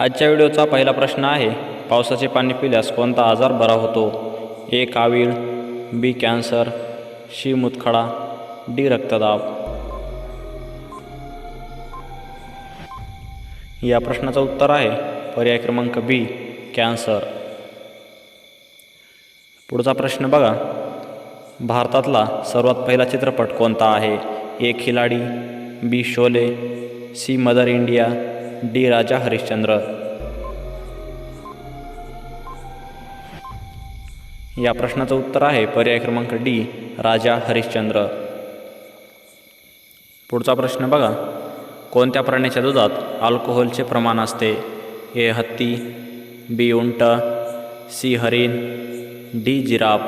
आजच्या व्हिडिओचा पहिला प्रश्न आहे पावसाचे पाणी पिल्यास कोणता आजार बरा होतो? ए. कावीळ बी. कॅन्सर शी मुतखडा डी. रक्तदाब. या प्रश्नाचं उत्तर आहे पर्याय क्रमांक बी कॅन्सर. पुढचा प्रश्न बघा. भारतातला सर्वात पहिला चित्रपट कोणता आहे? A. Khiladi B. Sholay C. Mother India D Raja Harishchandra. या प्रश्नाचं उत्तर आहे पर्याय क्रमांक डी राजा हरिश्चंद्र. पुढचा प्रश्न बघा. कोणत्या प्राण्याच्या दुधात अल्कोहोलचे प्रमाण असते? ए हत्ती बी उंट सी हरिण डी जिराफ.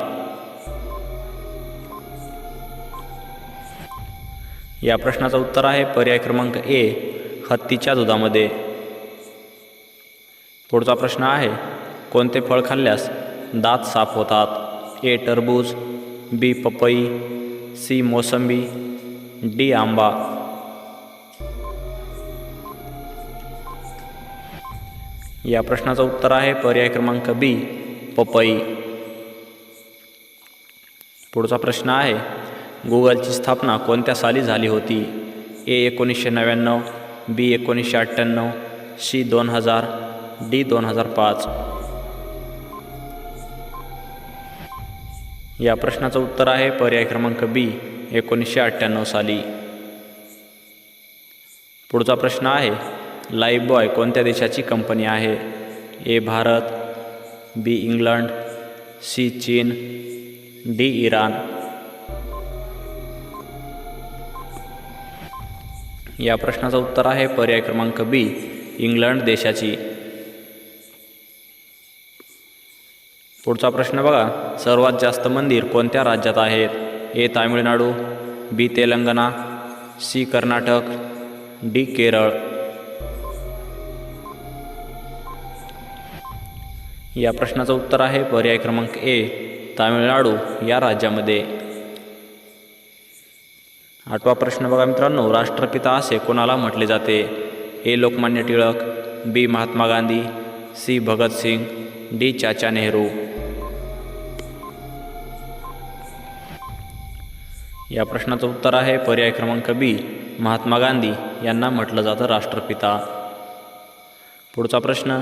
या प्रश्नाचं उत्तर आहे पर्याय क्रमांक ए हत्तीच्या दुधामध्ये. पुढचा प्रश्न आहे कोणते फळ खाल्ल्यास दात साफ होतात? ए टरबूज बी पपई सी मोसंबी डी आंबा. या प्रश्नाचं उत्तर आहे पर्याय क्रमांक बी पपई. पुढचा प्रश्न आहे गुगलची स्थापना कोणत्या साली झाली होती? ए एकोणीसशे नव्याण्णव बी एकोणीसशे अठ्ठ्याण्णव सी दोन हजार डी दोन हजार पाच. या प्रश्नाचं उत्तर आहे पर्याय क्रमांक बी एकोणीसशे अठ्ठ्याण्णव साली. पुढचा प्रश्न आहे लाईफबॉय कोणत्या देशाची कंपनी आहे? A Bharat B England C चीन डी इराण. या प्रश्नाचं उत्तर आहे पर्याय क्रमांक बी इंग्लंड देशाची. पुढचा प्रश्न बघा सर्वात जास्त मंदिर कोणत्या राज्यात आहेत? A Tamil Nadu B Telangana C Karnataka D Kerala. या प्रश्नाचं उत्तर आहे पर्याय क्रमांक ए तामिळनाडू या राज्यामध्ये. आठवा प्रश्न बघा मित्रांनो राष्ट्रपिता असे कोणाला म्हटले जाते? A. Lokmanya Tilak B. Mahatma Gandhi C. Bhagat Singh D. Chacha Nehru. या प्रश्नाचं उत्तर आहे पर्याय क्रमांक बी. महात्मा गांधी यांना म्हटलं जातं राष्ट्रपिता. पुढचा प्रश्न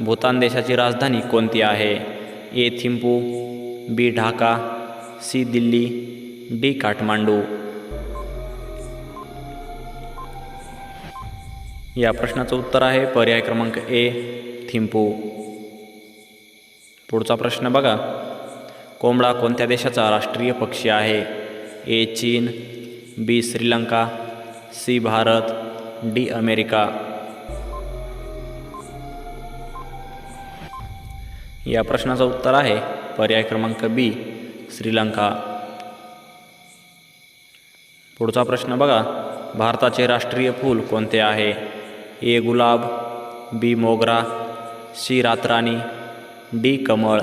भूतान देशाची राजधानी कोणती आहे? A. Thimphu B. Dhaka C. Delhi D. Kathmandu. या प्रश्नाचं उत्तर आहे. पर्याय क्रमांक ए थिंपू. पुढचा प्रश्न बघा. कोंबडा कोणत्या देशाचा राष्ट्रीय पक्षी आहे? ए चीन B Sri Lanka C Bharat D America. या प्रश्नाचं उत्तर आहे. पर्याय क्रमांक बी श्रीलंका. पुढचा प्रश्न बघा. भारताचे राष्ट्रीय फूल कोणते आहे? ए गुलाब बी मोगरा सी रातराणी डी कमळ.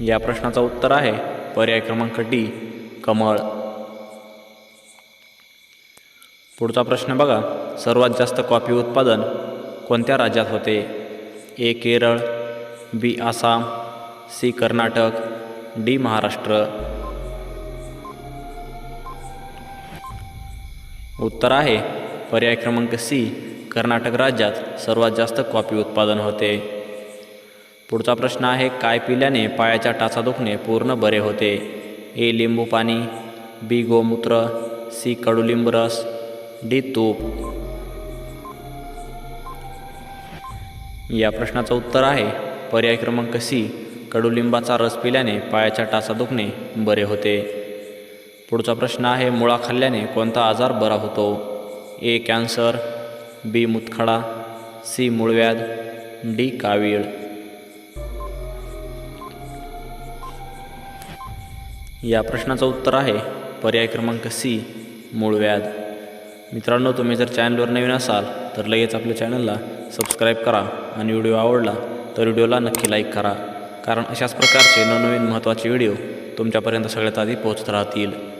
या प्रश्नाचं उत्तर आहे पर्याय क्रमांक डी कमळ. पुढचा प्रश्न बघा. सर्वात जास्त कॉफी उत्पादन कोणत्या राज्यात होते? A Kerala B Assam C Karnataka D Maharashtra. उत्तर आहे. पर्याय क्रमांक सी कर्नाटक राज्यात सर्वात जास्त कॉफी उत्पादन होते. पुढचा प्रश्न आहे काय पिल्याने पायाच्या टाचा दुखणे पूर्ण बरे होते? ए लिंबू पाणी बी गोमूत्र सी कडुलिंब रस डी तूप. या प्रश्नाचं उत्तर आहे पर्याय क्रमांक सी कडुलिंबाचा रस पिल्याने पायाच्या टाचा दुखणे बरे होते. पुढचा प्रश्न आहे मुळा खाल्ल्याने कोणता आजार बरा होतो? ए कॅन्सर बी मुतखडा सी मूळव्याध डी कावीळ. या प्रश्नाचं उत्तर आहे पर्याय क्रमांक सी मूळव्याध. मित्रांनो तुम्ही जर चॅनलवर नवीन असाल तर लगेच आपल्या चॅनलला सबस्क्राईब करा आणि व्हिडिओ आवडला तर व्हिडिओला नक्की लाईक करा. कारण अशाच प्रकारचे नवनवीन महत्त्वाचे व्हिडिओ तुमच्यापर्यंत सगळ्यात आधी पोहोचत राहतील.